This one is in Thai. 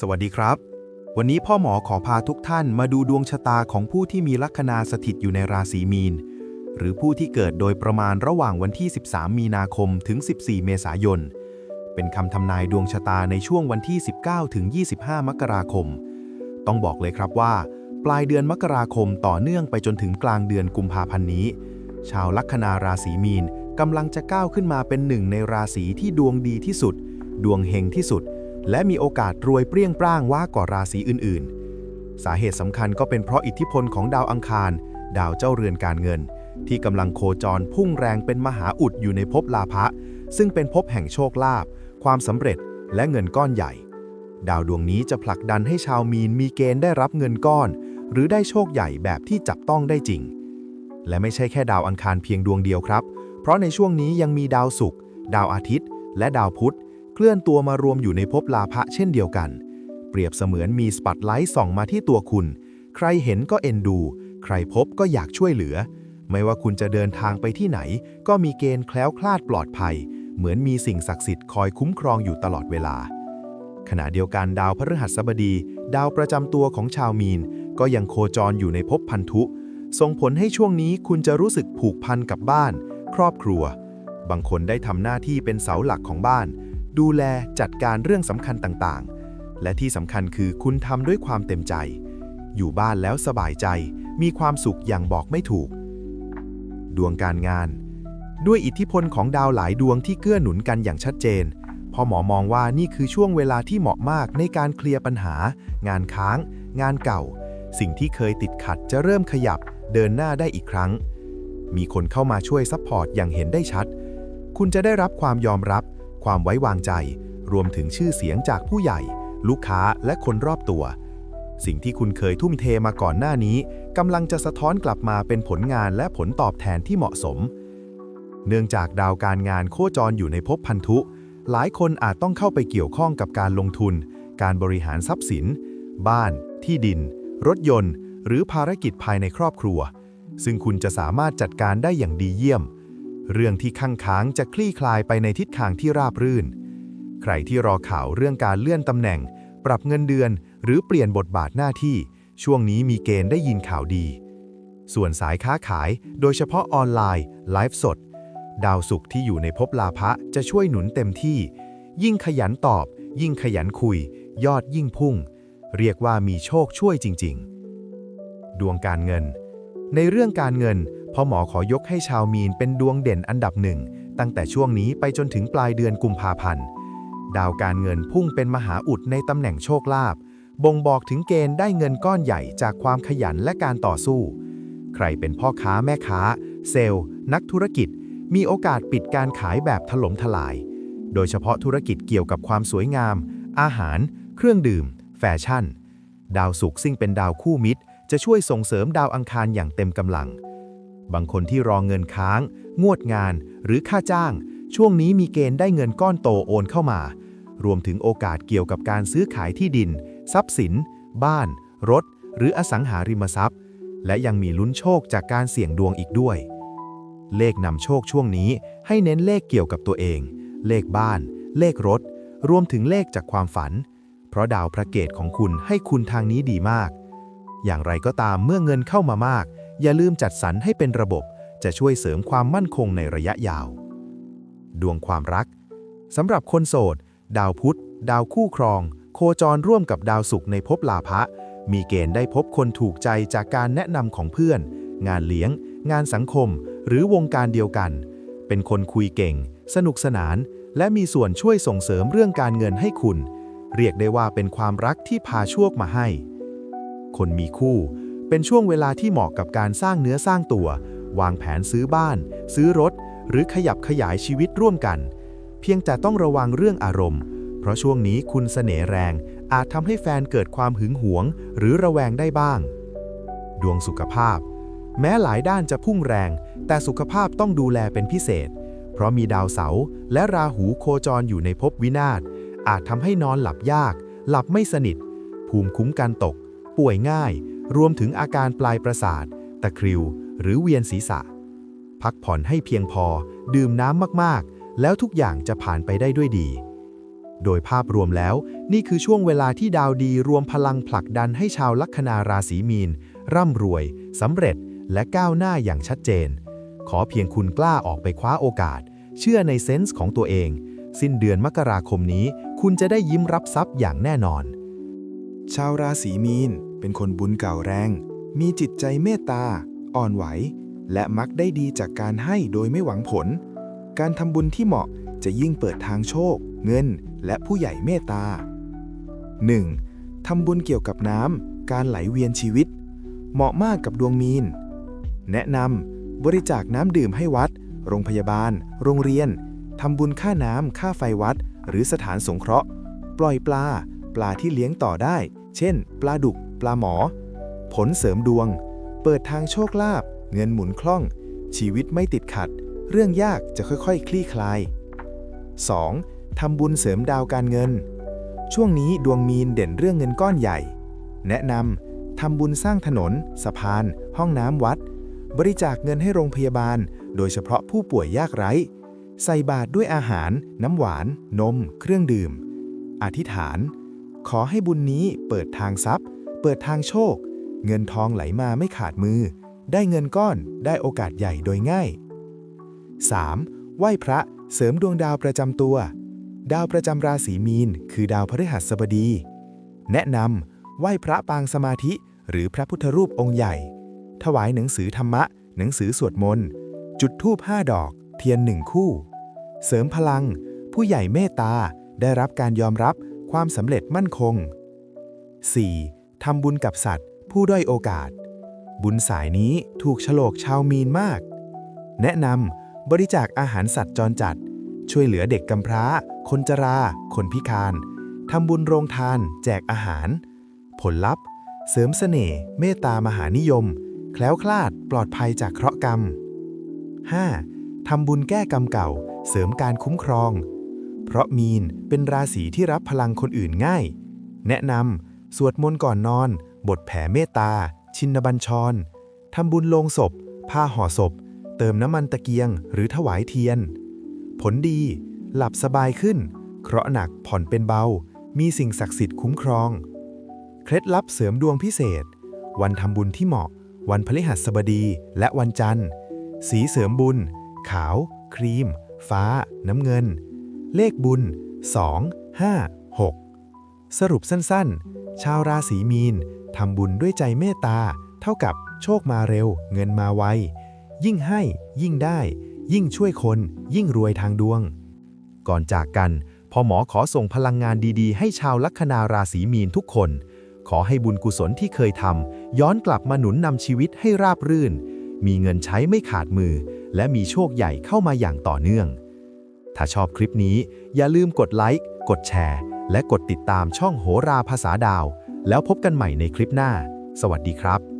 สวัสดีครับ วันนี้พ่อหมอขอพาทุกท่านมาดูดวงชะตาของผู้ที่มีลัคนาสถิตอยู่ในราศีมีน หรือผู้ที่เกิดโดยประมาณระหว่างวันที่ 13 มีนาคมถึง 14 เมษายน เป็นคำทำนายดวงชะตาในช่วงวันที่ 19 ถึง 25 มกราคม ต้องบอกเลยครับว่า ปลายเดือนมกราคมต่อเนื่องไปจนถึงกลางเดือนกุมภาพันธ์นี้ ชาวลัคนาราศีมีนกำลังจะก้าวขึ้นมาเป็นหนึ่งในราศีที่ดวงดีที่สุด ดวงเฮงที่สุด และมีโอกาสรวยเปรี้ยงปร้างว่ากว่าราศีอื่นๆ สาเหตุสำคัญก็เป็นเพราะอิทธิพลของดาวอังคาร ดาวเจ้าเรือนการเงิน ที่กำลังโคจรพุ่งแรงเป็นมหาอุดอยู่ในภพลาภะซึ่งเป็นภพแห่งโชคลาภความสำเร็จและเงินก้อนใหญ่ ดาวดวงนี้จะผลักดันให้ชาวมีนมีเกณฑ์ได้รับเงินก้อน หรือได้โชคใหญ่แบบที่จับต้องได้จริง และไม่ใช่แค่ดาวอังคารเพียงดวงเดียวครับ เพราะในช่วงนี้ยังมีดาวศุกร์ดาวอาทิตย์ และดาวพุธ เคลื่อนตัวมารวมอยู่ในภพลาภะเช่นเดียวกัน เปรียบเสมือนมีสปอตไลท์ส่องมาที่ตัวคุณ ใครเห็นก็เอ็นดู ใครพบก็อยากช่วยเหลือ ไม่ว่าคุณจะเดินทางไปที่ไหน ก็มีเกณฑ์แคล้วคลาดปลอดภัย เหมือนมีสิ่งศักดิ์สิทธิ์คอยคุ้มครองอยู่ตลอดเวลา ขณะเดียวกันดาวพฤหัสบดี ดาวประจำตัวของชาวมีน ก็ยังโคจรอยู่ในภพพันธุ ส่งผลให้ช่วงนี้คุณจะรู้สึกผูกพันกับบ้าน ครอบครัว บางคนได้ทำหน้าที่เป็นเสาหลักของบ้าน ดูแลจัดการเรื่องสำคัญต่างๆ และที่สำคัญคือคุณทำด้วยความเต็มใจ อยู่บ้านแล้วสบายใจ มีความสุขอย่างบอกไม่ถูก ดวงการงาน ด้วยอิทธิพลของดาวหลายดวงที่เกื้อหนุนกันอย่างชัดเจนพอหมอมองว่านี่คือช่วงเวลาที่เหมาะมากในการเคลียร์ปัญหา งานค้าง งานเก่า สิ่งที่เคยติดขัดจะเริ่มขยับ เดินหน้าได้อีกครั้ง มีคนเข้ามาช่วยซัพพอร์ตอย่างเห็นได้ชัด คุณจะได้รับความยอมรับ ความไว้วางใจ รวมถึงชื่อเสียงจากผู้ใหญ่ ลูกค้าและคนรอบตัว สิ่งที่คุณเคยทุ่มเทมาก่อนหน้านี้กำลังจะสะท้อนกลับมาเป็นผลงานและผลตอบแทนที่เหมาะสม เนื่องจากดาวการงานโคจรอยู่ในภพพันธุ หลายคนอาจต้องเข้าไปเกี่ยวข้องกับการลงทุน การบริหารทรัพย์สิน บ้าน ที่ดิน รถยนต์ หรือภารกิจภายในครอบครัว ซึ่งคุณจะสามารถจัดการได้อย่างดีเยี่ยม เรื่องที่ข้างค้างจะคลี่คลายไปในทิศทางที่ราบรื่น ใครที่รอข่าวเรื่องการเลื่อนตำแหน่ง ปรับเงินเดือน หรือเปลี่ยนบทบาทหน้าที่ ช่วงนี้มีเกณฑ์ได้ยินข่าวดี ส่วนสายค้าขาย โดยเฉพาะออนไลน์ ไลฟ์สด ดาวศุกร์ที่อยู่ในภพลาภะจะช่วยหนุนเต็มที่ ยิ่งขยันตอบ ยิ่งขยันคุย ยอดยิ่งพุ่ง เรียกว่ามีโชคช่วยจริง ๆ ดวงการเงิน ในเรื่องการเงิน พ่อหมอขอยกให้ชาวมีนเป็นดวงเด่นอันดับหนึ่ง ตั้งแต่ช่วงนี้ไปจนถึงปลายเดือนกุมภาพันธ์ ดาวการเงินพุ่งเป็นมหาอุดในตำแหน่งโชคลาภ บ่งบอกถึงเกณฑ์ได้เงินก้อนใหญ่จากความขยันและการต่อสู้ ใครเป็นพ่อค้าแม่ค้า เซลล์ นักธุรกิจ มีโอกาสปิดการขายแบบถล่มทลาย โดยเฉพาะธุรกิจเกี่ยวกับความสวยงาม อาหาร เครื่องดื่ม แฟชั่น ดาวศุกร์ซึ่งเป็นดาวคู่มิตร จะช่วยส่งเสริมดาวอังคารอย่างเต็มกำลัง บางคนที่รอเงินค้าง งวดงาน หรือค่าจ้าง ช่วงนี้มีเกณฑ์ได้เงินก้อนโตโอนเข้ามา รวมถึงโอกาสเกี่ยวกับการซื้อขายที่ดิน ทรัพย์สิน บ้าน รถ หรืออสังหาริมทรัพย์ และยังมีลุ้นโชคจากการเสี่ยงดวงอีกด้วย เลขนำโชคช่วงนี้ให้เน้นเลขเกี่ยวกับตัวเอง เลขบ้าน เลขรถ รวมถึงเลขจากความฝัน เพราะดาวพระเกตของคุณให้คุณทางนี้ดีมาก อย่างไรก็ตามเมื่อเงินเข้ามามาก อย่าลืมจัดสรรให้เป็นระบบจะช่วยเสริมความมั่นคงในระยะยาว ดวงความรักสำหรับคนโสด ดาวพุธ ดาวคู่ครอง โคจรร่วมกับดาวศุกร์ในภพลาภะมีเกณฑ์ได้พบคนถูกใจจากการแนะนำของเพื่อน งานเลี้ยง งานสังคม หรือวงการเดียวกัน เป็นคนคุยเก่ง สนุกสนาน และมีส่วนช่วยส่งเสริมเรื่องการเงินให้คุณ เรียกได้ว่าเป็นความรักที่พาโชคมาให้ คนมีคู่ เป็นช่วงเวลาที่เหมาะกับการสร้างเนื้อสร้างตัว วางแผนซื้อบ้าน ซื้อรถ หรือขยับขยายชีวิตร่วมกัน เพียงแต่ต้องระวังเรื่องอารมณ์ เพราะช่วงนี้คุณเสน่ห์แรง อาจทำให้แฟนเกิดความหึงหวง หรือระแวงได้บ้าง ดวงสุขภาพ แม้หลายด้านจะพุ่งแรง แต่สุขภาพต้องดูแลเป็นพิเศษ เพราะมีดาวเสาร์และราหูโคจรอยู่ในภพวินาศ อาจทำให้นอนหลับยาก หลับไม่สนิท ภูมิคุ้มกันตก ป่วยง่าย รวมถึงอาการปลายประสาท ตะคริว หรือเวียนศีรษะ พักผ่อนให้เพียงพอ ดื่มน้ำมากๆ แล้วทุกอย่างจะผ่านไปได้ด้วยดี โดยภาพรวมแล้ว นี่คือช่วงเวลาที่ดาวดีรวมพลังผลักดันให้ชาวลัคนาราศีมีน ร่ำรวยสำเร็จและก้าวหน้าอย่างชัดเจน ขอเพียงคุณกล้าออกไปคว้าโอกาส เชื่อในเซนส์ของตัวเอง สิ้นเดือนมกราคมนี้ คุณจะได้ยิ้มรับทรัพย์อย่างแน่นอน ชาวราศีมีน เป็นคนบุญเก่าแรง มีจิตใจเมตตา อ่อนไหว และมักได้ดีจากการให้โดยไม่หวังผล การทำบุญที่เหมาะจะยิ่งเปิดทางโชค เงิน และผู้ใหญ่เมตตา 1. ทำบุญเกี่ยวกับน้ำ การไหลเวียนชีวิต เหมาะมากกับดวงมีน แนะนำบริจาคน้ำดื่มให้วัด โรงพยาบาล โรงเรียน ทำบุญค่าน้ำ ค่าไฟวัด หรือสถานสงเคราะห์ ปล่อยปลา ปลาที่เลี้ยงต่อได้ เช่น ปลาดุก ปลาหมอ ผลเสริมดวง เปิดทางโชคลาภเงินหมุนคล่อง ชีวิตไม่ติดขัด เรื่องยากจะค่อยๆคลี่คลาย 2. ทำบุญเสริมดาวการเงิน ช่วงนี้ดวงมีนเด่นเรื่องเงินก้อนใหญ่ แนะนำทำบุญสร้างถนน สะพาน ห้องน้ำวัด บริจาคเงินให้โรงพยาบาล โดยเฉพาะผู้ป่วยยากไร้ ใส่บาตรด้วยอาหาร น้ำหวาน นม เครื่องดื่ม อธิษฐาน ขอให้บุญนี้เปิดทางทรัพย์ เปิดทางโชค เงินทองไหลมาไม่ขาดมือ ได้เงินก้อนได้โอกาสใหญ่โดยง่าย 3. ไหว้พระเสริมดวงดาวประจำตัว ดาวประจำราศีมีน คือดาวพฤหัสบดี แนะนำไหว้พระปางสมาธิ หรือพระพุทธรูปองค์ใหญ่ ถวายหนังสือธรรมะ หนังสือสวดมนต์จุดธูปห้าดอก เทียนหนึ่งคู่ เสริมพลัง ผู้ใหญ่เมตตาได้รับการยอมรับความสำเร็จมั่นคง 4. ทำบุญกับสัตว์ ผู้ด้อยโอกาส บุญสายนี้ถูกฉลกชาวมีนมาก แนะนำบริจาคอาหารสัตว์จรจัด ช่วยเหลือเด็กกำพร้า คนจรา คนพิการทำบุญโรงทาน แจกอาหาร ผลลัพธ์ เสริมเสน่ห์เมตตามหานิยม แคล้วคลาดปลอดภัยจากเคราะห์กรรม 5. ทำบุญแก้กรรมเก่า เสริมการคุ้มครอง เพราะมีนเป็นราศีที่รับพลังคนอื่นง่าย แนะนำ สวดมนต์ก่อนนอน บทแผ่เมตตา ชินบัญชร ทำบุญลงศพ ผ้าห่อศพ เติมน้ำมันตะเกียง หรือถวายเทียน ผลดี หลับสบายขึ้น เคราะห์หนักผ่อนเป็นเบา มีสิ่งศักดิ์สิทธิ์คุ้มครอง เคล็ดลับเสริมดวงพิเศษ วันทำบุญที่เหมาะ วันพฤหัสบดีและวันจันทร์ สีเสริมบุญ ขาว ครีม ฟ้า น้ำเงิน เลขบุญ 2 5 6 สรุปสั้นๆ ชาวราศีมีนทำบุญด้วยใจเมตตา เท่ากับโชคมาเร็ว เงินมาไว ยิ่งให้ ยิ่งได้ ยิ่งช่วยคน ยิ่งรวยทางดวง ก่อนจากกันพ่อหมอขอส่งพลังงานดีๆ ให้ชาวลัคนาราศีมีนทุกคน ขอให้บุญกุศลที่เคยทำย้อนกลับมาหนุนนำชีวิตให้ราบรื่น มีเงินใช้ไม่ขาดมือ และมีโชคใหญ่เข้ามาอย่างต่อเนื่อง ถ้าชอบคลิปนี้อย่าลืมกดไลค์กดแชร์ และกดติดตามช่องโหราภาษาดาว แล้วพบกันใหม่ในคลิปหน้า สวัสดีครับ